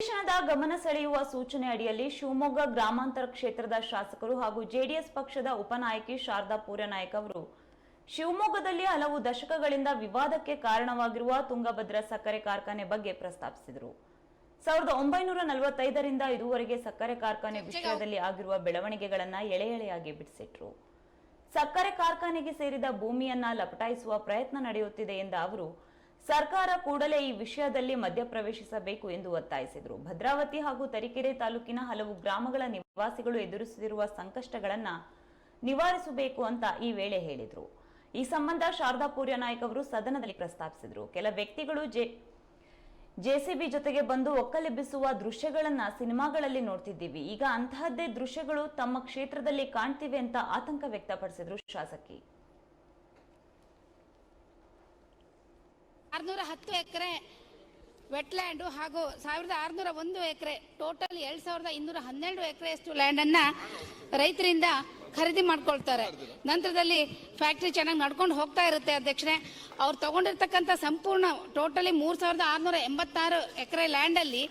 ಅಧಿವೇಶನದ ಗಮನ ಸೆಳೆಯುವ ಸೂಚನೆ ಅಡಿಯಲ್ಲಿ ಶಿವಮೊಗ್ಗ ಗ್ರಾಮಾಂತರ ಕ್ಷೇತ್ರದ ಶಾಸಕರು ಹಾಗೂ ಜೆಡಿಎಸ್ ಪಕ್ಷದ ಉಪನಾಯಕಿ ಶಾರದಾ ಪೂರ್ಯನಾಯಕ್ ಅವರು. ಶಿವಮೊಗ್ಗದಲ್ಲಿ ಹಲವು ದಶಕಗಳಿಂದ ವಿವಾದಕ್ಕೆ ಕಾರಣವಾಗಿರುವ ತುಂಗಭದ್ರಾ ಸಕ್ಕರೆ ಕಾರ್ಖಾನೆ ಬಗ್ಗೆ ಪ್ರಸ್ತಾಪಿಸಿದರು. ಸಾವಿರದ ಒಂಬೈನೂರ ನಲವತ್ತೈದರಿಂದ ಇದುವರೆಗೆ ಸಕ್ಕರೆ ಕಾರ್ಖಾನೆ ವಿಷಯದಲ್ಲಿ ಆಗಿರುವ ಬೆಳವಣಿಗೆಗಳನ್ನ ಎಳೆ ಎಳೆಯಾಗಿ ಬಿಡಿಸಿಟ್ರು. ಸಕ್ಕರೆ ಕಾರ್ಖಾನೆಗೆ ಸೇರಿದ ಭೂಮಿಯನ್ನ ಲಪಟಾಯಿಸುವ ಪ್ರಯತ್ನ ನಡೆಯುತ್ತಿದೆ ಎಂದ ಅವರು ಸರ್ಕಾರ ಕೂಡಲೇ ಈ ವಿಷಯದಲ್ಲಿ ಮಧ್ಯಪ್ರವೇಶಿಸಬೇಕು ಎಂದು ಒತ್ತಾಯಿಸಿದರು. ಭದ್ರಾವತಿ ಹಾಗೂ ತರೀಕೆರೆ ತಾಲೂಕಿನ ಹಲವು ಗ್ರಾಮಗಳ ನಿವಾಸಿಗಳು ಎದುರಿಸುತ್ತಿರುವ ಸಂಕಷ್ಟಗಳನ್ನು ನಿವಾರಿಸಬೇಕು ಅಂತ ಈ ವೇಳೆ ಹೇಳಿದರು. ಈ ಸಂಬಂಧ ಶಾರದಾ ಪೂರ್ಯನಾಯಕ್ ಅವರು ಸದನದಲ್ಲಿ ಪ್ರಸ್ತಾಪಿಸಿದರು. ಕೆಲ ವ್ಯಕ್ತಿಗಳು ಜೆ, ಜೆಸಿಬಿ ಜೊತೆಗೆ ಬಂದು ಒಕ್ಕಲೆಬ್ಬಿಸುವ ದೃಶ್ಯಗಳನ್ನ ಸಿನಿಮಾಗಳಲ್ಲಿ ನೋಡ್ತಿದ್ದೀವಿ. ಈಗ ಅಂತಹದ್ದೇ ದೃಶ್ಯಗಳು ತಮ್ಮ ಕ್ಷೇತ್ರದಲ್ಲಿ ಕಾಣ್ತಿವೆ ಅಂತ ಆತಂಕ ವ್ಯಕ್ತಪಡಿಸಿದ್ರು ಶಾಸಕಿ. ಆರ್ನೂರ ಹತ್ತು ಎಕರೆ ವೆಟ್ಲ್ಯಾಂಡು ಹಾಗೂ ಸಾವಿರದ ಆರುನೂರ ಒಂದು ಎಕರೆ ಟೋಟಲ್ ಎರಡು ಸಾವಿರದ ಇನ್ನೂರ ಹನ್ನೆರಡು ಎಕರೆಯಷ್ಟು ಲ್ಯಾಂಡನ್ನು ರೈತರಿಂದ ಖರೀದಿ ಮಾಡ್ಕೊಳ್ತಾರೆ. ನಂತರದಲ್ಲಿ ಫ್ಯಾಕ್ಟ್ರಿ ಚೆನ್ನಾಗಿ ನಡ್ಕೊಂಡು ಹೋಗ್ತಾ ಇರುತ್ತೆ ಅಧ್ಯಕ್ಷರೇ. ಅವ್ರು ತಗೊಂಡಿರ್ತಕ್ಕಂಥ ಸಂಪೂರ್ಣ ಟೋಟಲಿ ಮೂರು ಸಾವಿರದ ಆರುನೂರ ಎಂಬತ್ತಾರು ಎಕರೆ ಲ್ಯಾಂಡಲ್ಲಿ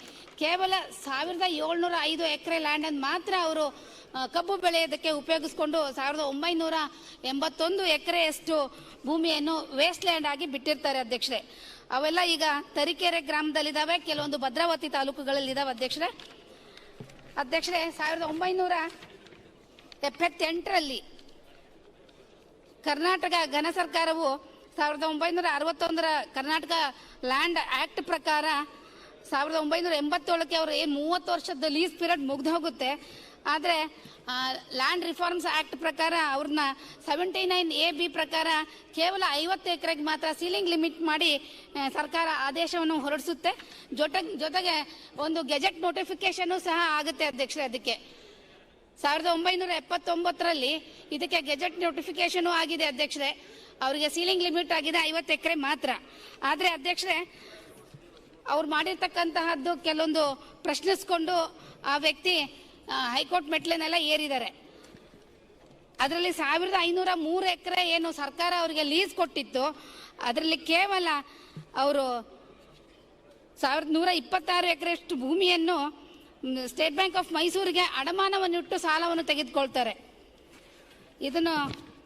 ಕೇವಲ ಸಾವಿರದ ಏಳ್ನೂರ ಐದು ಎಕರೆ ಲ್ಯಾಂಡನ್ನು ಮಾತ್ರ ಅವರು ಕಬ್ಬು ಬೆಳೆಯೋದಕ್ಕೆ ಉಪಯೋಗಿಸ್ಕೊಂಡು ಸಾವಿರದ ಒಂಬೈನೂರ ಎಂಬತ್ತೊಂದು ಎಕರೆಯಷ್ಟು ಭೂಮಿಯನ್ನು ವೇಸ್ಟ್ ಲ್ಯಾಂಡ್ ಆಗಿ ಬಿಟ್ಟಿರ್ತಾರೆ ಅಧ್ಯಕ್ಷರೇ. ಅವೆಲ್ಲ ಈಗ ತರೀಕೆರೆ ಗ್ರಾಮದಲ್ಲಿದ್ದಾವೆ, ಕೆಲವೊಂದು ಭದ್ರಾವತಿ ತಾಲೂಕುಗಳಲ್ಲಿದ್ದಾವೆ ಅಧ್ಯಕ್ಷರೇ. ಅಧ್ಯಕ್ಷರೇ, ಸಾವಿರದ ಒಂಬೈನೂರ ಎಪ್ಪತ್ತೆಂಟರಲ್ಲಿ ಕರ್ನಾಟಕ ಘನ ಸರ್ಕಾರವು ಸಾವಿರದ ಒಂಬೈನೂರ ಅರವತ್ತೊಂದರ ಕರ್ನಾಟಕ ಲ್ಯಾಂಡ್ ಆಕ್ಟ್ ಪ್ರಕಾರ ಸಾವಿರದ ಒಂಬೈನೂರ ಎಂಬತ್ತೇಳಕ್ಕೆ ಅವರು ಏನು ಮೂವತ್ತು ವರ್ಷದ ಲೀಸ್ ಪೀರಿಯಡ್ ಮುಗ್ದು ಹೋಗುತ್ತೆ. ಆದರೆ ಲ್ಯಾಂಡ್ ರಿಫಾರ್ಮ್ಸ್ ಆಕ್ಟ್ ಪ್ರಕಾರ ಅವ್ರನ್ನ ಸೆವೆಂಟಿ ನೈನ್ ಎ ಬಿ ಪ್ರಕಾರ ಕೇವಲ ಐವತ್ತು ಎಕರೆಗೆ ಮಾತ್ರ ಸೀಲಿಂಗ್ ಲಿಮಿಟ್ ಮಾಡಿ ಸರ್ಕಾರ ಆದೇಶವನ್ನು ಹೊರಡಿಸುತ್ತೆ. ಜೊತೆ ಜೊತೆಗೆ ಒಂದು ಗೆಜೆಟ್ ನೋಟಿಫಿಕೇಶನ್ ಸಹ ಆಗುತ್ತೆ ಅಧ್ಯಕ್ಷರೇ ಅದಕ್ಕೆ. ಸಾವಿರದ ಒಂಬೈನೂರ ಎಪ್ಪತ್ತೊಂಬತ್ತರಲ್ಲಿ ಇದಕ್ಕೆ ಗೆಜೆಟ್ ನೋಟಿಫಿಕೇಶನ್ ಆಗಿದೆ ಅಧ್ಯಕ್ಷರೇ. ಅವರಿಗೆ ಸೀಲಿಂಗ್ ಲಿಮಿಟ್ ಆಗಿದೆ ಐವತ್ತು ಎಕರೆ ಮಾತ್ರ. ಆದರೆ ಅಧ್ಯಕ್ಷರೇ, ಅವ್ರು ಮಾಡಿರ್ತಕ್ಕಂತಹದ್ದು ಕೆಲವೊಂದು ಪ್ರಶ್ನಿಸ್ಕೊಂಡು ಆ ವ್ಯಕ್ತಿ ಹೈಕೋರ್ಟ್ ಮೆಟ್ಲನ್ನೆಲ್ಲ ಏರಿದ್ದಾರೆ. ಅದರಲ್ಲಿ ಸಾವಿರದ ಐನೂರ ಮೂರು ಎಕರೆ ಏನು ಸರ್ಕಾರ ಅವರಿಗೆ ಲೀಸ್ ಕೊಟ್ಟಿತ್ತು. ಅದರಲ್ಲಿ ಕೇವಲ ಅವರು ಸಾವಿರದ ನೂರ ಇಪ್ಪತ್ತಾರು ಎಕರೆಯಷ್ಟು ಭೂಮಿಯನ್ನು ಸ್ಟೇಟ್ ಬ್ಯಾಂಕ್ ಆಫ್ ಮೈಸೂರಿಗೆ ಅಡಮಾನವನ್ನಿಟ್ಟು ಸಾಲವನ್ನು ತೆಗೆದುಕೊಳ್ತಾರೆ. ಇದನ್ನು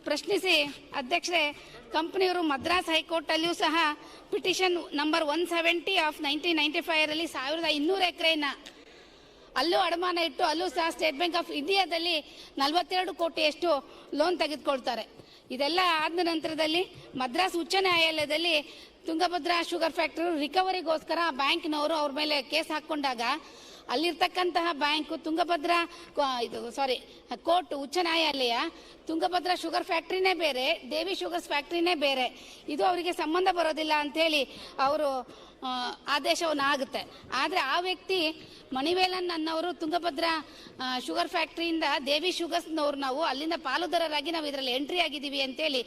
ಪ್ರಶ್ನಿಸಿ ಅಧ್ಯಕ್ಷರೇ, ಕಂಪನಿಯವರು ಮದ್ರಾಸ್ ಹೈಕೋರ್ಟ್ ಅಲ್ಲಿಯೂ ಸಹ petition number one seventy of nineteen ninety five ಅಲ್ಲಿ ಸಾವಿರದ ಇನ್ನೂರು ಎಕರೆನ ಅಲ್ಲೂ ಅಡಮಾನ ಇಟ್ಟು ಅಲ್ಲೂ ಸಹ ಸ್ಟೇಟ್ ಬ್ಯಾಂಕ್ ಆಫ್ ಇಂಡಿಯಾದಲ್ಲಿ ನಲವತ್ತೆರಡು ಕೋಟಿಯಷ್ಟು ಲೋನ್ ತೆಗೆದುಕೊಳ್ತಾರೆ. ಇದೆಲ್ಲ ಆದ ನಂತರದಲ್ಲಿ ಮದ್ರಾಸ್ ಉಚ್ಚ ನ್ಯಾಯಾಲಯದಲ್ಲಿ ತುಂಗಭದ್ರಾ ಶುಗರ್ ಫ್ಯಾಕ್ಟರಿ ರಿಕವರಿಗೋಸ್ಕರ ಬ್ಯಾಂಕ್ನವರು ಅವ್ರ ಮೇಲೆ ಕೇಸ್ ಹಾಕೊಂಡಾಗ ಅಲ್ಲಿರ್ತಕ್ಕಂತಹ ಬ್ಯಾಂಕು ತುಂಗಭದ್ರಾ ಇದು ಸಾರಿ ಕೋರ್ಟ್, ಉಚ್ಚ ನ್ಯಾಯಾಲಯ, ತುಂಗಭದ್ರಾ ಶುಗರ್ ಫ್ಯಾಕ್ಟ್ರಿನೇ ಬೇರೆ, ದೇವಿ ಶುಗರ್ಸ್ ಫ್ಯಾಕ್ಟ್ರಿನೇ ಬೇರೆ. ಇದು ಅವರಿಗೆ ಸಂಬಂಧ ಬರೋದಿಲ್ಲ ಅಂತೇಳಿ ಅವರು ಆದೇಶವನ್ನು ಆಗುತ್ತೆ. ಆದರೆ ಆ ವ್ಯಕ್ತಿ ಮಣಿವೇಲನ್ ಅನ್ನೋರು ತುಂಗಭದ್ರಾ ಶುಗರ್ ಫ್ಯಾಕ್ಟ್ರಿಯಿಂದ ದೇವಿ ಶುಗರ್ಸ್ನವ್ರು ನಾವು, ಅಲ್ಲಿಂದ ಪಾಲುದಾರರಾಗಿ ನಾವು ಇದರಲ್ಲಿ ಎಂಟ್ರಿ ಆಗಿದ್ದೀವಿ ಅಂತೇಳಿ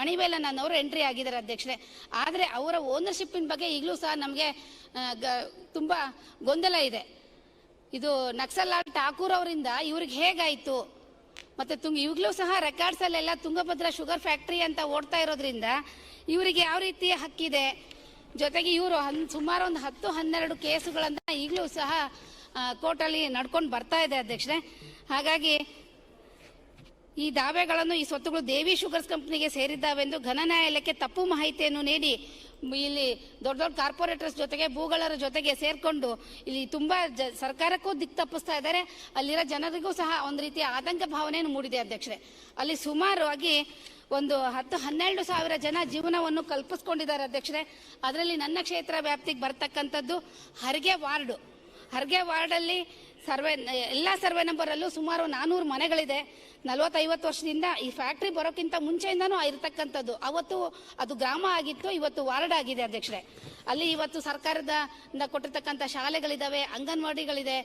ಮಣಿವೇಲನ್ ಅನ್ನೋರು ಎಂಟ್ರಿ ಆಗಿದ್ದಾರೆ ಅಧ್ಯಕ್ಷರೇ. ಆದರೆ ಅವರ ಓನರ್ಶಿಪ್ಪಿನ ಬಗ್ಗೆ ಈಗಲೂ ಸಹ ನಮಗೆ ತುಂಬ ಗೊಂದಲ ಇದೆ. ಇದು ನಕ್ಸಲ್ಲಾಲ್ ಠಾಕೂರ್ ಅವರಿಂದ ಇವ್ರಿಗೆ ಹೇಗಾಯಿತು? ಮತ್ತೆ ತುಂಗ ಇವಾಗಲೂ ಸಹ ರೆಕಾರ್ಡ್ಸ್ ಅಲ್ಲೆಲ್ಲ ತುಂಗಭದ್ರಾ ಶುಗರ್ ಫ್ಯಾಕ್ಟ್ರಿ ಅಂತ ಓಡ್ತಾ ಇರೋದ್ರಿಂದ ಇವರಿಗೆ ಯಾವ ರೀತಿ ಹಕ್ಕಿದೆ? ಜೊತೆಗೆ ಇವರು ಸುಮಾರು ಒಂದು ಹತ್ತು, ಹನ್ನೆರಡು ಕೇಸುಗಳನ್ನ ಈಗಲೂ ಸಹ ಕೋರ್ಟಲ್ಲಿ ನಡ್ಕೊಂಡು ಬರ್ತಾ ಇದೆ ಅಧ್ಯಕ್ಷರೇ. ಹಾಗಾಗಿ ಈ ದಾವೆಗಳನ್ನು, ಈ ಸ್ವತ್ತುಗಳು ದೇವಿ ಶುಗರ್ಸ್ ಕಂಪನಿಗೆ ಸೇರಿದ್ದಾವೆಂದು ಘನ ನ್ಯಾಯಾಲಯಕ್ಕೆ ತಪ್ಪು ಮಾಹಿತಿಯನ್ನು ನೀಡಿ, ಇಲ್ಲಿ ದೊಡ್ಡ ದೊಡ್ಡ ಕಾರ್ಪೊರೇಟರ್ಸ್ ಜೊತೆಗೆ ಭೂಗಳರ ಜೊತೆಗೆ ಸೇರಿಕೊಂಡು ಇಲ್ಲಿ ತುಂಬ ಜ, ಸರ್ಕಾರಕ್ಕೂ ದಿಕ್ಕು ತಪ್ಪಿಸ್ತಾ ಇದ್ದಾರೆ. ಅಲ್ಲಿರೋ ಜನರಿಗೂ ಸಹ ಒಂದು ರೀತಿಯ ಆತಂಕ ಭಾವನೆಯನ್ನು ಮೂಡಿದೆ ಅಧ್ಯಕ್ಷರೇ. ಅಲ್ಲಿ ಸುಮಾರಾಗಿ ಒಂದು ಹತ್ತು, ಹನ್ನೆರಡು ಸಾವಿರ ಜನ ಜೀವನವನ್ನು ಕಲ್ಪಿಸ್ಕೊಂಡಿದ್ದಾರೆ ಅಧ್ಯಕ್ಷರೇ. ಅದರಲ್ಲಿ ನನ್ನ ಕ್ಷೇತ್ರ ವ್ಯಾಪ್ತಿಗೆ ಬರ್ತಕ್ಕಂಥದ್ದು ಹರ್ಗೆ ವಾರ್ಡು. ಹರ್ಗೆ ವಾರ್ಡಲ್ಲಿ ಸರ್ವೆ, ಎಲ್ಲ ಸರ್ವೆ ನಂಬರಲ್ಲೂ ಸುಮಾರು ನಾನೂರು ಮನೆಗಳಿದೆ. ನಲವತ್ತೈವತ್ತು ವರ್ಷದಿಂದ ಈ ಫ್ಯಾಕ್ಟ್ರಿ ಬರೋಕ್ಕಿಂತ ಮುಂಚೆಯಿಂದನೂ ಇರತಕ್ಕಂಥದ್ದು. ಅವತ್ತು ಅದು ಗ್ರಾಮ ಆಗಿತ್ತು, ಇವತ್ತು ವಾರ್ಡ್ ಆಗಿದೆ ಅಧ್ಯಕ್ಷರೇ. ಅಲ್ಲಿ ಇವತ್ತು ಸರ್ಕಾರದ ಕೊಟ್ಟಿರ್ತಕ್ಕಂಥ ಶಾಲೆಗಳಿದಾವೆ, ಅಂಗನವಾಡಿಗಳಿದೆ.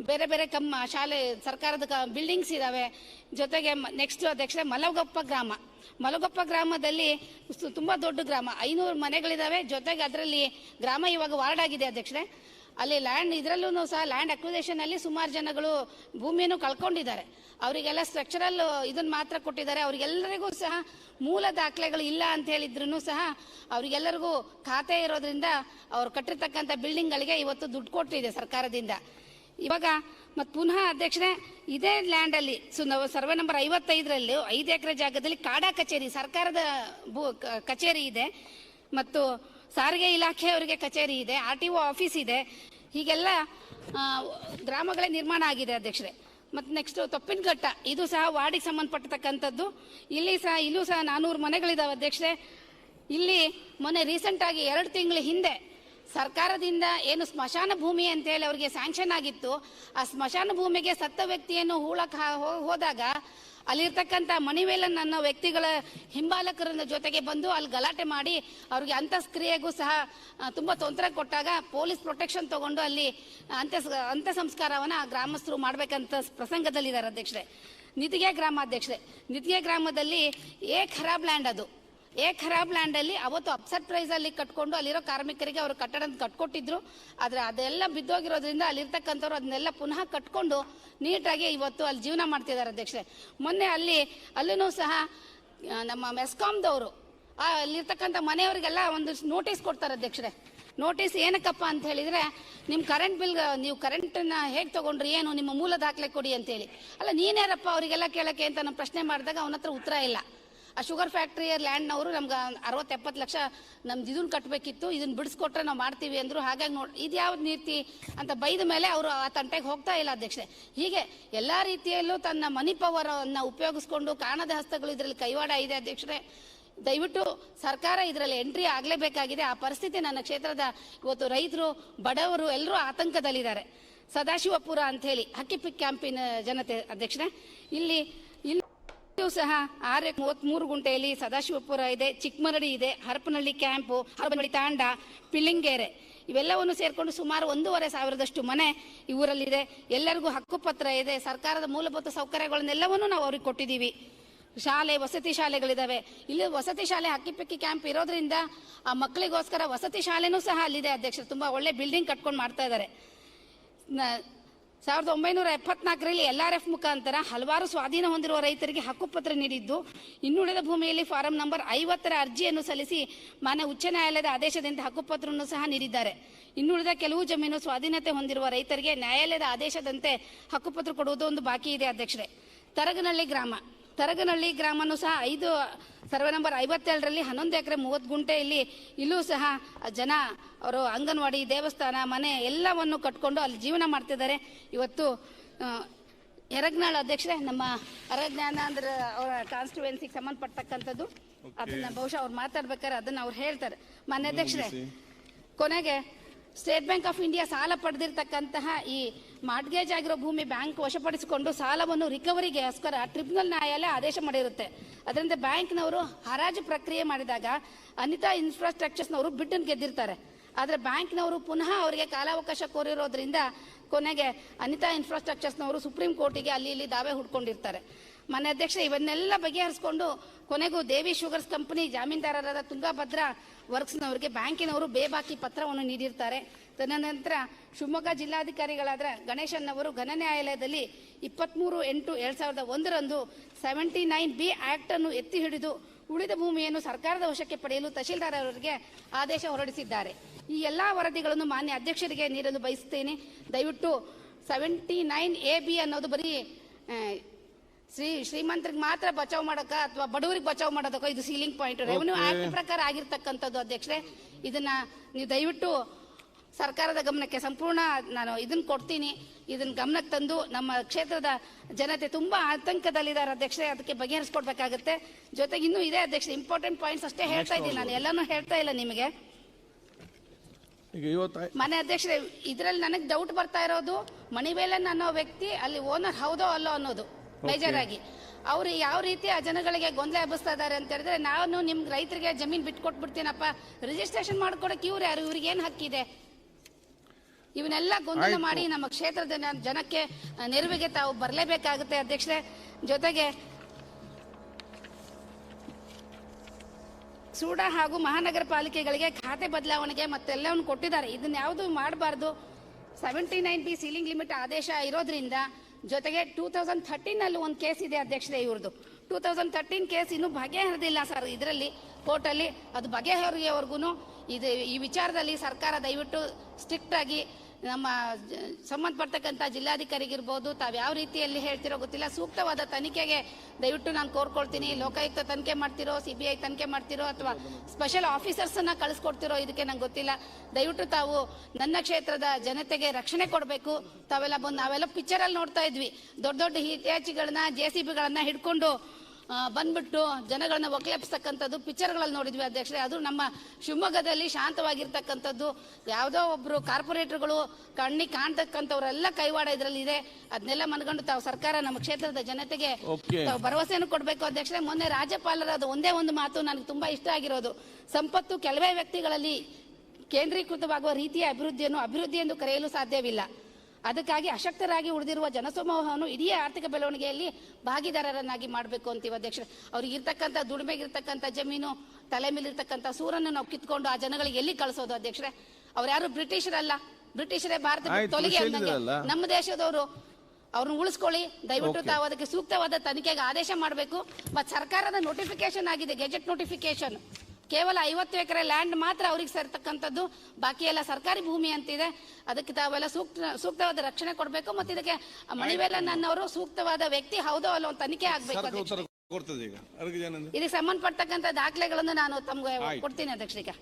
ಬೇರೆ ಬೇರೆ ಕಮ್ಮ ಶಾಲೆ, ಸರ್ಕಾರದ ಬಿಲ್ಡಿಂಗ್ಸ್ ಇದಾವೆ. ಜೊತೆಗೆ ನೆಕ್ಸ್ಟ್ ಅಧ್ಯಕ್ಷರೇ, ಮಲಗಪ್ಪ ಗ್ರಾಮ. ಮಲಗೊಪ್ಪ ಗ್ರಾಮದಲ್ಲಿ ತುಂಬಾ ದೊಡ್ಡ ಗ್ರಾಮ. ಐನೂರು ಮನೆಗಳಿದಾವೆ. ಜೊತೆಗೆ ಅದರಲ್ಲಿ ಗ್ರಾಮ ಇವಾಗ ವಾರ್ಡ್ ಆಗಿದೆ ಅಧ್ಯಕ್ಷರೇ. ಅಲ್ಲಿ ಲ್ಯಾಂಡ್ ಇದರಲ್ಲೂ ಸಹ ಲ್ಯಾಂಡ್ ಅಕ್ವಿಸೇಷನ್ ಅಲ್ಲಿ ಸುಮಾರು ಜನಗಳು ಭೂಮಿಯನ್ನು ಕಳ್ಕೊಂಡಿದ್ದಾರೆ. ಅವರಿಗೆಲ್ಲ ಸ್ಟ್ರಕ್ಚರಲ್ ಇದನ್ನ ಮಾತ್ರ ಕೊಟ್ಟಿದ್ದಾರೆ. ಅವರಿಗೆಲ್ಲರಿಗೂ ಸಹ ಮೂಲ ದಾಖಲೆಗಳು ಇಲ್ಲ ಅಂತ ಹೇಳಿದ್ರು ಸಹ ಅವರಿಗೆಲ್ಲರಿಗೂ ಖಾತೆ ಇರೋದ್ರಿಂದ ಅವ್ರು ಕಟ್ಟಿರ್ತಕ್ಕಂಥ ಬಿಲ್ಡಿಂಗ್ಗಳಿಗೆ ಇವತ್ತು ದುಡ್ಡು ಕೊಟ್ಟಿದೆ ಸರ್ಕಾರದಿಂದ. ಇವಾಗ ಮತ್ತು ಪುನಃ ಅಧ್ಯಕ್ಷರೇ, ಇದೇ ಲ್ಯಾಂಡ್ ಅಲ್ಲಿ ಸೊ ನಾವು ಸರ್ವೆ ನಂಬರ್ ಐವತ್ತೈದರಲ್ಲಿ ಐದು ಎಕರೆ ಜಾಗದಲ್ಲಿ ಕಾಡಾ ಕಚೇರಿ, ಸರ್ಕಾರದ ಭೂ- ಕಚೇರಿ ಇದೆ. ಮತ್ತು ಸಾರಿಗೆ ಇಲಾಖೆಯವರಿಗೆ ಕಚೇರಿ ಇದೆ, ಆರ್ ಟಿ ಒ ಆಫೀಸ್ ಇದೆ. ಹೀಗೆಲ್ಲ ಗ್ರಾಮಗಳೇ ನಿರ್ಮಾಣ ಆಗಿದೆ ಅಧ್ಯಕ್ಷರೇ. ಮತ್ತು ನೆಕ್ಸ್ಟ್ ತೊಪ್ಪಿನಘಟ್ಟ, ಇದು ಸಹ ವಾರ್ಡಿಗೆ ಸಂಬಂಧಪಟ್ಟತಕ್ಕಂಥದ್ದು. ಇಲ್ಲಿ ಸಹ, ಇಲ್ಲೂ ಸಹ ನಾನೂರು ಮನೆಗಳಿದಾವೆ ಅಧ್ಯಕ್ಷರೇ. ಇಲ್ಲಿ ಮೊನ್ನೆ ರೀಸೆಂಟ್ ಆಗಿ ಎರಡು ತಿಂಗಳ ಹಿಂದೆ ಸರ್ಕಾರದಿಂದ ಏನು ಸ್ಮಶಾನ ಭೂಮಿ ಅಂತೇಳಿ ಅವರಿಗೆ ಸ್ಯಾಂಕ್ಷನ್ ಆಗಿತ್ತು. ಆ ಸ್ಮಶಾನ ಭೂಮಿಗೆ ಸತ್ತ ವ್ಯಕ್ತಿಯನ್ನು ಹೂಳಕ್ಕೆ ಹೋದಾಗ ಅಲ್ಲಿರ್ತಕ್ಕಂಥ ಮಣಿವೇಲನ್ ಅನ್ನೋ ವ್ಯಕ್ತಿಗಳ ಹಿಂಬಾಲಕರ ಜೊತೆಗೆ ಬಂದು ಅಲ್ಲಿ ಗಲಾಟೆ ಮಾಡಿ ಅವ್ರಿಗೆ ಅಂತಸ್ಕ್ರಿಯೆಗೂ ಸಹ ತುಂಬ ತೊಂದರೆ ಕೊಟ್ಟಾಗ ಪೊಲೀಸ್ ಪ್ರೊಟೆಕ್ಷನ್ ತಗೊಂಡು ಅಲ್ಲಿ ಅಂತ್ಯ ಅಂತ್ಯ ಸಂಸ್ಕಾರವನ್ನ ಗ್ರಾಮಸ್ಥರು ಮಾಡ್ಬೇಕಂತ ಪ್ರಸಂಗದಲ್ಲಿದ್ದಾರೆ ಅಧ್ಯಕ್ಷರೇ. ನಿತಿಗೆ ಗ್ರಾಮ ಅಧ್ಯಕ್ಷರೇ ನಿತಿಗೆ ಗ್ರಾಮದಲ್ಲಿ ಏ ಖರಾಬ್ ಲ್ಯಾಂಡ್ ಅದು. ಏ ಖರಾಬ್ ಲ್ಯಾಂಡ್ ಅಲ್ಲಿ ಅವತ್ತು ಅಪ್ಸೆಟ್ ಪ್ರೈಸ್ ಅಲ್ಲಿ ಕಟ್ಕೊಂಡು ಅಲ್ಲಿರೋ ಕಾರ್ಮಿಕರಿಗೆ ಅವರು ಕಟ್ಟಡ ಕಟ್ಕೊಟ್ಟಿದ್ರು. ಆದ್ರೆ ಅದೆಲ್ಲ ಬಿದ್ದೋಗಿರೋದ್ರಿಂದ ಅಲ್ಲಿರ್ತಕ್ಕಂಥವ್ರು ಅದನ್ನೆಲ್ಲ ಪುನಃ ಕಟ್ಕೊಂಡು ನೀಟಾಗಿ ಇವತ್ತು ಅಲ್ಲಿ ಜೀವನ ಮಾಡ್ತಿದ್ದಾರೆ ಅಧ್ಯಕ್ಷರೇ. ಮೊನ್ನೆ ಅಲ್ಲಿ ಅಲ್ಲೂ ಸಹ ನಮ್ಮ ಮೆಸ್ಕಾಂದವರು ಅಲ್ಲಿರ್ತಕ್ಕಂಥ ಮನೆಯವರಿಗೆಲ್ಲ ಒಂದು ನೋಟಿಸ್ ಕೊಡ್ತಾರೆ ಅಧ್ಯಕ್ಷರೇ. ನೋಟಿಸ್ ಏನಕ್ಕಪ್ಪ ಅಂತ ಹೇಳಿದ್ರೆ ನಿಮ್ಮ ಕರೆಂಟ್ ಬಿಲ್ ನೀವು ಕರೆಂಟನ್ನ ಹೇಗೆ ತಗೊಂಡ್ರಿ, ಏನು, ನಿಮ್ಮ ಮೂಲ ದಾಖಲೆ ಕೊಡಿ ಅಂತೇಳಿ ಅಲ್ಲ ನೀನೇರಪ್ಪ ಅವರಿಗೆಲ್ಲ ಕೇಳಕ್ಕೆ ಅಂತ ನಾನು ಪ್ರಶ್ನೆ ಮಾಡಿದಾಗ ಅವನ ಹತ್ರ ಉತ್ತರ ಇಲ್ಲ. ಆ ಶುಗರ್ ಫ್ಯಾಕ್ಟ್ರಿ ಲ್ಯಾಂಡ್ನವರು ನಮ್ಗೆ ಅರವತ್ತು ಎಪ್ಪತ್ತು ಲಕ್ಷ ನಮ್ದು ಇದನ್ನು ಕಟ್ಟಬೇಕಿತ್ತು ಇದನ್ನ ಬಿಡಿಸ್ಕೊಟ್ರೆ ನಾವು ಮಾಡ್ತೀವಿ ಅಂದರು. ಹಾಗಾಗಿ ನೋಡಿ, ಇದು ಯಾವ್ದು ನೀತಿ ಅಂತ ಬೈದ ಮೇಲೆ ಅವರು ಆ ತಂಟೆಗೆ ಹೋಗ್ತಾ ಇಲ್ಲ ಅಧ್ಯಕ್ಷೆ. ಹೀಗೆ ಎಲ್ಲ ರೀತಿಯಲ್ಲೂ ತನ್ನ ಮನಿ ಪವರ್ ಅನ್ನ ಉಪಯೋಗಿಸ್ಕೊಂಡು ಕಾಣದ ಹಸ್ತಗಳು ಇದರಲ್ಲಿ ಕೈವಾಡ ಇದೆ ಅಧ್ಯಕ್ಷರೇ. ದಯವಿಟ್ಟು ಸರ್ಕಾರ ಇದರಲ್ಲಿ ಎಂಟ್ರಿ ಆಗಲೇಬೇಕಾಗಿದೆ. ಆ ಪರಿಸ್ಥಿತಿ ನನ್ನ ಕ್ಷೇತ್ರದ ಇವತ್ತು ರೈತರು, ಬಡವರು ಎಲ್ಲರೂ ಆತಂಕದಲ್ಲಿದ್ದಾರೆ. ಸದಾಶಿವಪುರ ಅಂತ ಹೇಳಿ ಹಕ್ಕಿಪಿಕ್ ಕ್ಯಾಂಪಿನ ಜನತೆ ಅಧ್ಯಕ್ಷರೇ. ಇಲ್ಲಿ ಸಹ ಆರ್ ಮೂವತ್ಮೂರು ಗುಂಟೆಯಲ್ಲಿ ಸದಾಶಿವಪುರ ಇದೆ, ಚಿಕ್ಕಮರಡಿ ಇದೆ, ಹರಪನಹಳ್ಳಿ ಕ್ಯಾಂಪು, ಹರಪನಹಳ್ಳಿ ತಾಂಡ ಪಿಲ್ಲಿಂಗೇರೆ ಇವೆಲ್ಲವನ್ನು ಸೇರಿಕೊಂಡು ಸುಮಾರು ಒಂದೂವರೆ ಸಾವಿರದಷ್ಟು ಮನೆ ಈ ಊರಲ್ಲಿದೆ. ಎಲ್ಲರಿಗೂ ಹಕ್ಕುಪತ್ರ ಇದೆ. ಸರ್ಕಾರದ ಮೂಲಭೂತ ಸೌಕರ್ಯಗಳನ್ನೆಲ್ಲವನ್ನು ನಾವು ಅವ್ರಿಗೆ ಕೊಟ್ಟಿದ್ದೀವಿ. ಶಾಲೆ, ವಸತಿ ಶಾಲೆಗಳಿದ್ದಾವೆ ಇಲ್ಲಿ ವಸತಿ ಶಾಲೆ ಹಕ್ಕಿಪಿಕ್ಕಿ ಕ್ಯಾಂಪ್ ಇರೋದ್ರಿಂದ ಆ ಮಕ್ಕಳಿಗೋಸ್ಕರ ವಸತಿ ಶಾಲೆನೂ ಸಹ ಅಲ್ಲಿದೆ ಅಧ್ಯಕ್ಷರು ತುಂಬ ಒಳ್ಳೆ ಬಿಲ್ಡಿಂಗ್ ಕಟ್ಕೊಂಡು ಮಾಡ್ತಾ ಇದ್ದಾರೆ ಸಾವಿರದ ಒಂಬೈನೂರ ಎಪ್ಪತ್ನಾಲ್ಕರಲ್ಲಿ ಎಲ್ ಆರ್ ಎಫ್ ಮುಖಾಂತರ ಹಲವಾರು ಸ್ವಾಧೀನ ಹೊಂದಿರುವ ರೈತರಿಗೆ ಹಕ್ಕುಪತ್ರ ನೀಡಿದ್ದು. ಇನ್ನುಳಿದ ಭೂಮಿಯಲ್ಲಿ ಫಾರಂ ನಂಬರ್ ಐವತ್ತರ ಅರ್ಜಿಯನ್ನು ಸಲ್ಲಿಸಿ ಮಾನ್ಯ ಉಚ್ಚ ನ್ಯಾಯಾಲಯದ ಆದೇಶದಂತೆ ಹಕ್ಕುಪತ್ರವನ್ನು ಸಹ ನೀಡಿದ್ದಾರೆ. ಇನ್ನುಳಿದ ಕೆಲವು ಜಮೀನು ಸ್ವಾಧೀನತೆ ಹೊಂದಿರುವ ರೈತರಿಗೆ ನ್ಯಾಯಾಲಯದ ಆದೇಶದಂತೆ ಹಕ್ಕುಪತ್ರ ಕೊಡುವುದು ಒಂದು ಬಾಕಿ ಇದೆ, ಅಧ್ಯಕ್ಷರೇ. ತರಗನಹಳ್ಳಿ ಗ್ರಾಮ. ತರಗನಹಳ್ಳಿ ಗ್ರಾಮನೂ ಸಹ ಐದು ಸರ್ವೆ ನಂಬರ್ ಐವತ್ತೇಳರಲ್ಲಿ ಹನ್ನೊಂದು ಎಕರೆ ಮೂವತ್ತು ಗುಂಟೆ ಇಲ್ಲಿ ಇಲ್ಲೂ ಸಹ ಜನ ಅವರು ಅಂಗನವಾಡಿ ದೇವಸ್ಥಾನ ಮನೆ ಎಲ್ಲವನ್ನು ಕಟ್ಕೊಂಡು ಅಲ್ಲಿ ಜೀವನ ಮಾಡ್ತಿದ್ದಾರೆ. ಇವತ್ತು ಎರಗ್ನಾಳ್ ಅಧ್ಯಕ್ಷರೇ ನಮ್ಮ ಅರಜ್ಞಾನ ಅಂದ್ರೆ ಅವರ ಕಾನ್ಸ್ಟಿಟ್ಯೂನ್ಸಿಗೆ ಸಂಬಂಧಪಟ್ಟಕ್ಕಂಥದ್ದು. ಅದನ್ನ ಬಹುಶಃ ಅವ್ರು ಮಾತಾಡ್ಬೇಕಾದ್ರೆ ಅದನ್ನ ಅವ್ರು ಹೇಳ್ತಾರೆ. ಮಾನ್ಯ ಅಧ್ಯಕ್ಷರೇ ಕೊನೆಗೆ ಸ್ಟೇಟ್ ಬ್ಯಾಂಕ್ ಆಫ್ ಇಂಡಿಯಾ ಸಾಲ ಪಡೆದಿರ್ತಕ್ಕಂತಹ ಈ ಮಾರ್ಟ್ಗೇಜ್ ಆಗಿರೋ ಭೂಮಿ ಬ್ಯಾಂಕ್ ವಶಪಡಿಸಿಕೊಂಡು ಸಾಲವನ್ನು ರಿಕವರಿಗೋಸ್ಕರ ಟ್ರಿಬ್ಯುನಲ್ ನ್ಯಾಯಾಲಯ ಆದೇಶ ಮಾಡಿರುತ್ತೆ. ಅದರಿಂದ ಬ್ಯಾಂಕ್ನವರು ಹರಾಜು ಪ್ರಕ್ರಿಯೆ ಮಾಡಿದಾಗ ಅನಿತಾ ಇನ್ಫ್ರಾಸ್ಟ್ರಕ್ಚರ್ಸ್ನವರು ಬಿಟ್ಟನ್ನು ಗೆದ್ದಿರ್ತಾರೆ. ಆದರೆ ಬ್ಯಾಂಕ್ನವರು ಪುನಃ ಅವರಿಗೆ ಕಾಲಾವಕಾಶ ಕೋರಿರೋದ್ರಿಂದ ಕೊನೆಗೆ ಅನಿತಾ ಇನ್ಫ್ರಾಸ್ಟ್ರಕ್ಚರ್ಸ್ನವರು ಸುಪ್ರೀಂ ಕೋರ್ಟಿಗೆ ಅಲ್ಲಿ ಇಲ್ಲಿ ದಾವೆ ಹುಡ್ಕೊಂಡಿರ್ತಾರೆ. ಮನೆ ಅಧ್ಯಕ್ಷ, ಇವನ್ನೆಲ್ಲ ಬಗೆಹರಿಸ್ಕೊಂಡು ಕೊನೆಗೂ ದೇವಿ ಶುಗರ್ಸ್ ಕಂಪನಿ ಜಾಮೀನ್ದಾರರಾದ ತುಂಗಭದ್ರ ವರ್ಕ್ಸ್ನವರಿಗೆ ಬ್ಯಾಂಕಿನವರು ಬೇಬಾಕಿ ಪತ್ರವನ್ನು ನೀಡಿರ್ತಾರೆ. ತದನಂತರ ಶಿವಮೊಗ್ಗ ಜಿಲ್ಲಾಧಿಕಾರಿಗಳಾದ ಗಣೇಶನ್ ಅವರು ಘನ ನ್ಯಾಯಾಲಯದಲ್ಲಿ ಇಪ್ಪತ್ತ್ಮೂರು ಎಂಟು ಎರಡು ಸಾವಿರದ ಒಂದರಂದು ಸೆವೆಂಟಿ ನೈನ್ ಬಿ ಆಕ್ಟ್ ಅನ್ನು ಎತ್ತಿ ಹಿಡಿದು ಉಳಿದ ಭೂಮಿಯನ್ನು ಸರ್ಕಾರದ ವಶಕ್ಕೆ ಪಡೆಯಲು ತಹಶೀಲ್ದಾರ್ ಅವರಿಗೆ ಆದೇಶ ಹೊರಡಿಸಿದ್ದಾರೆ. ಈ ಎಲ್ಲ ವರದಿಗಳನ್ನು ಮಾನ್ಯ ಅಧ್ಯಕ್ಷರಿಗೆ ನೀಡಲು ಬಯಸುತ್ತೇನೆ. ದಯವಿಟ್ಟು ಸೆವೆಂಟಿ ನೈನ್ ಎ ಬಿ ಅನ್ನೋದು ಬರೀ ಶ್ರೀ ಶ್ರೀಮಂತರಿಗೆ ಮಾತ್ರ ಬಚಾವ್ ಮಾಡಕ ಅಥವಾ ಬಡವರಿಗೆ ಬಚಾವ್ ಮಾಡೋದಕ್ಕ ಇದು ಸೀಲಿಂಗ್ ಪಾಯಿಂಟ್ ರೆವೆನ್ಯೂ ಆಕ್ಟ್ ಪ್ರಕಾರ ಆಗಿರ್ತಕ್ಕಂಥದ್ದು ಅಧ್ಯಕ್ಷರೇ ಇದನ್ನ ನೀವು ದಯವಿಟ್ಟು ಸರ್ಕಾರದ ಗಮನಕ್ಕೆ ಸಂಪೂರ್ಣ ನಾನು ಇದನ್ನ ಕೊಡ್ತೀನಿ. ಇದನ್ನ ಗಮನಕ್ಕೆ ತಂದು ನಮ್ಮ ಕ್ಷೇತ್ರದ ಜನತೆ ತುಂಬಾ ಆತಂಕದಲ್ಲಿದ್ದಾರೆ ಅಧ್ಯಕ್ಷರೇ ಅದಕ್ಕೆ ಬಗೆಹರಿಸ್ಕೊಡ್ಬೇಕಾಗುತ್ತೆ. ಜೊತೆಗೆ ಇನ್ನೂ ಇದೆ ಅಧ್ಯಕ್ಷ ಇಂಪಾರ್ಟೆಂಟ್ ಪಾಯಿಂಟ್ಸ್ ಅಷ್ಟೇ ಹೇಳ್ತಾ ಇದ್ದೀನಿ. ನಾನು ಎಲ್ಲಾನು ಹೇಳ್ತಾ ಇಲ್ಲ ನಿಮಗೆ. ಮನೆ ಅಧ್ಯಕ್ಷರೇ ಇದ್ರಲ್ಲಿ ನನಗೆ ಡೌಟ್ ಬರ್ತಾ ಇರೋದು ಮಣಿವೇಲನ್ ಅನ್ನೋ ವ್ಯಕ್ತಿ ಅಲ್ಲಿ ಓನರ್ ಹೌದೋ ಅಲ್ಲೋ ಅನ್ನೋದು. ಬೇಜಾರಾಗಿ. ಅವ್ರು ಯಾವ ರೀತಿ ಆ ಜನಗಳಿಗೆ ಗೊಂದಲ ಎಬ್ಬಿಸ್ತಾ ಇದಾರೆ ಅಂತ ಹೇಳಿದ್ರೆ ನಾನು ನಿಮ್ ರೈತರಿಗೆ ಜಮೀನ್ ಬಿಟ್ಕೊಟ್ಬಿಡ್ತೀನಪ್ಪ. ರಿಜಿಸ್ಟ್ರೇಷನ್ ಮಾಡ್ಕೊಡಕ್ಕೆ ಇವ್ರು ಯಾರು? ಇವ್ರಿಗೆ ಏನ್ ಹಕ್ಕಿದೆ ಇವನ್ನೆಲ್ಲ ಗೊಂದಲ ಮಾಡಿ ನಮ್ಮ ಕ್ಷೇತ್ರದ ಜನ- ಜನಕ್ಕೆ ನೆರವಿಗೆ ತಾವು ಬರಲೇಬೇಕಾಗುತ್ತೆ ಅಧ್ಯಕ್ಷರೇ. ಜೊತೆಗೆ ಸೂಡಾ ಹಾಗೂ ಮಹಾನಗರ ಪಾಲಿಕೆಗಳಿಗೆ ಖಾತೆ ಬದಲಾವಣೆಗೆ ಮತ್ತೆಲ್ಲವನ್ನು ಕೊಟ್ಟಿದ್ದಾರೆ. ಇದನ್ನ ಯಾವುದು ಮಾಡಬಾರ್ದು? Seventy nine B ceiling limit ಆದೇಶ ಇರೋದ್ರಿಂದ ಜೊತೆಗೆ ಟೂ ತೌಸಂಡ್ ಥರ್ಟೀನಲ್ಲಿ ಒಂದು ಕೇಸ್ ಇದೆ ಅಧ್ಯಕ್ಷರೇ ಇವ್ರದ್ದು ಟೂ ತೌಸಂಡ್ ಥರ್ಟೀನ್ ಕೇಸ್ ಇನ್ನೂ ಬಗೆಹರಿದಿಲ್ಲ ಸರ್. ಇದರಲ್ಲಿ ಕೋರ್ಟಲ್ಲಿ ಅದು ಬಗೆಹರಿಯವರೆಗೂ ಇದು ಈ ವಿಚಾರದಲ್ಲಿ ಸರ್ಕಾರ ದಯವಿಟ್ಟು ಸ್ಟ್ರಿಕ್ಟ್ ಆಗಿ ನಮ್ಮ ಸಂಬಂಧಪಡ್ತಕ್ಕಂಥ ಜಿಲ್ಲಾಧಿಕಾರಿಗಿರ್ಬೋದು, ತಾವು ಯಾವ ರೀತಿಯಲ್ಲಿ ಹೇಳ್ತಿರೋ ಗೊತ್ತಿಲ್ಲ. ಸೂಕ್ತವಾದ ತನಿಖೆಗೆ ದಯವಿಟ್ಟು ನಾನು ಕೋರ್ಕೊಳ್ತೀನಿ. ಲೋಕಾಯುಕ್ತ ತನಿಖೆ ಮಾಡ್ತಿರೋ ಸಿ ಬಿ ಐ ತನಿಖೆ ಮಾಡ್ತಿರೋ ಅಥವಾ ಸ್ಪೆಷಲ್ ಆಫೀಸರ್ಸನ್ನು ಕಳಿಸ್ಕೊಡ್ತಿರೋ ಇದಕ್ಕೆ ನಂಗೆ ಗೊತ್ತಿಲ್ಲ. ದಯವಿಟ್ಟು ತಾವು ನನ್ನ ಕ್ಷೇತ್ರದ ಜನತೆಗೆ ರಕ್ಷಣೆ ಕೊಡಬೇಕು. ತಾವೆಲ್ಲ ಬಂದು, ನಾವೆಲ್ಲ ಪಿಕ್ಚರಲ್ಲಿ ನೋಡ್ತಾ ಇದ್ವಿ. ದೊಡ್ಡ ದೊಡ್ಡ ಹಿತ್ಯಾಚಿಗಳನ್ನ ಜೆ ಸಿ ಬಿಗಳನ್ನ ಹಿಡ್ಕೊಂಡು ಬಂದ್ಬಿಟ್ಟು ಜನಗಳನ್ನ ಒಕ್ಲೆಪ್ಸ್ತಕ್ಕಂಥದ್ದು ಪಿಕ್ಚರ್ಗಳಲ್ಲಿ ನೋಡಿದ್ವಿ ಅಧ್ಯಕ್ಷರೇ. ಅದು ನಮ್ಮ ಶಿವಮೊಗ್ಗದಲ್ಲಿ ಶಾಂತವಾಗಿರ್ತಕ್ಕಂಥದ್ದು. ಯಾವುದೋ ಒಬ್ಬರು ಕಾರ್ಪೊರೇಟರ್ಗಳು ಕಣ್ಣಿಗೆ ಕಾಣ್ತಕ್ಕಂಥವ್ರೆಲ್ಲ ಕೈವಾಡ ಇದರಲ್ಲಿ ಇದೆ ಅದನ್ನೆಲ್ಲ ಮನ್ಕೊಂಡು ತಾವು ಸರ್ಕಾರ ನಮ್ಮ ಕ್ಷೇತ್ರದ ಜನತೆಗೆ ತಾವು ಭರವಸೆಯನ್ನು ಕೊಡಬೇಕು ಅಧ್ಯಕ್ಷರೇ. ಮೊನ್ನೆ ರಾಜ್ಯಪಾಲರ ಅದು ಒಂದೇ ಒಂದು ಮಾತು ನನಗೆ ತುಂಬಾ ಇಷ್ಟ ಆಗಿರೋದು. ಸಂಪತ್ತು ಕೆಲವೇ ವ್ಯಕ್ತಿಗಳಲ್ಲಿ ಕೇಂದ್ರೀಕೃತವಾಗುವ ರೀತಿಯ ಅಭಿವೃದ್ಧಿಯನ್ನು ಅಭಿವೃದ್ಧಿ ಎಂದು ಕರೆಯಲು ಸಾಧ್ಯವಿಲ್ಲ. ಅದಕ್ಕಾಗಿ ಅಶಕ್ತರಾಗಿ ಉಳಿದಿರುವ ಜನಸಮೂಹವನ್ನು ಇಡೀ ಆರ್ಥಿಕ ಬೆಳವಣಿಗೆಯಲ್ಲಿ ಭಾಗಿದಾರರನ್ನಾಗಿ ಮಾಡಬೇಕು ಅಂತೀವಿ ಅಧ್ಯಕ್ಷರು ಅವ್ರಿಗೆ ಇರ್ತಕ್ಕಂಥ ದುಡಿಮೆಗಿರ್ತಕ್ಕಂಥ ಜಮೀನು ತಲೆ ಮೇಲಿರ್ತಕ್ಕಂಥ ಸೂರನ್ನು ನಾವು ಕಿತ್ಕೊಂಡು ಆ ಜನಗಳಿಗೆ ಎಲ್ಲಿ ಕಳಿಸೋದು ಅಧ್ಯಕ್ಷರೇ? ಅವ್ರು ಯಾರು ಬ್ರಿಟಿಷರಲ್ಲ. ಬ್ರಿಟಿಷರೇ ಭಾರತ ತೊಲಿಗೆ. ನಮ್ಮ ದೇಶದವರು ಅವ್ರನ್ನ ಉಳಿಸ್ಕೊಳ್ಳಿ ದಯವಿಟ್ಟು. ತಾವು ಅದಕ್ಕೆ ಸೂಕ್ತವಾದ ತನಿಖೆಗೆ ಆದೇಶ ಮಾಡಬೇಕು. ಮತ್ತು ಸರ್ಕಾರದ ನೋಟಿಫಿಕೇಶನ್ ಆಗಿದೆ ಗೆಜೆಟ್ ನೋಟಿಫಿಕೇಶನ್ ಕೇವಲ ಐವತ್ತು ಎಕರೆ ಲ್ಯಾಂಡ್ ಮಾತ್ರ ಅವ್ರಿಗೆ ಸೇರ್ತಕ್ಕಂಥದ್ದು. ಬಾಕಿ ಎಲ್ಲ ಸರ್ಕಾರಿ ಭೂಮಿ ಅಂತಿದೆ. ಅದಕ್ಕೆ ತಾವೆಲ್ಲ ಸೂಕ್ತ ಸೂಕ್ತವಾದ ರಕ್ಷಣೆ ಕೊಡಬೇಕು ಮತ್ತು ಇದಕ್ಕೆ ಮಣಿವೇಲನ್ ಅನ್ನೋರು ಸೂಕ್ತವಾದ ವ್ಯಕ್ತಿ ಹೌದೋ ಅಲ್ಲೋ ಒಂದು ತನಿಖೆ ಆಗ್ಬೇಕು ಇದಕ್ಕೆ ಸಂಬಂಧಪಟ್ಟಕ್ಕಂಥ ದಾಖಲೆಗಳನ್ನು ನಾನು ತಮ್ಗೆ ಕೊಡ್ತೀನಿ ಅಧ್ಯಕ್ಷರಿಗೆ.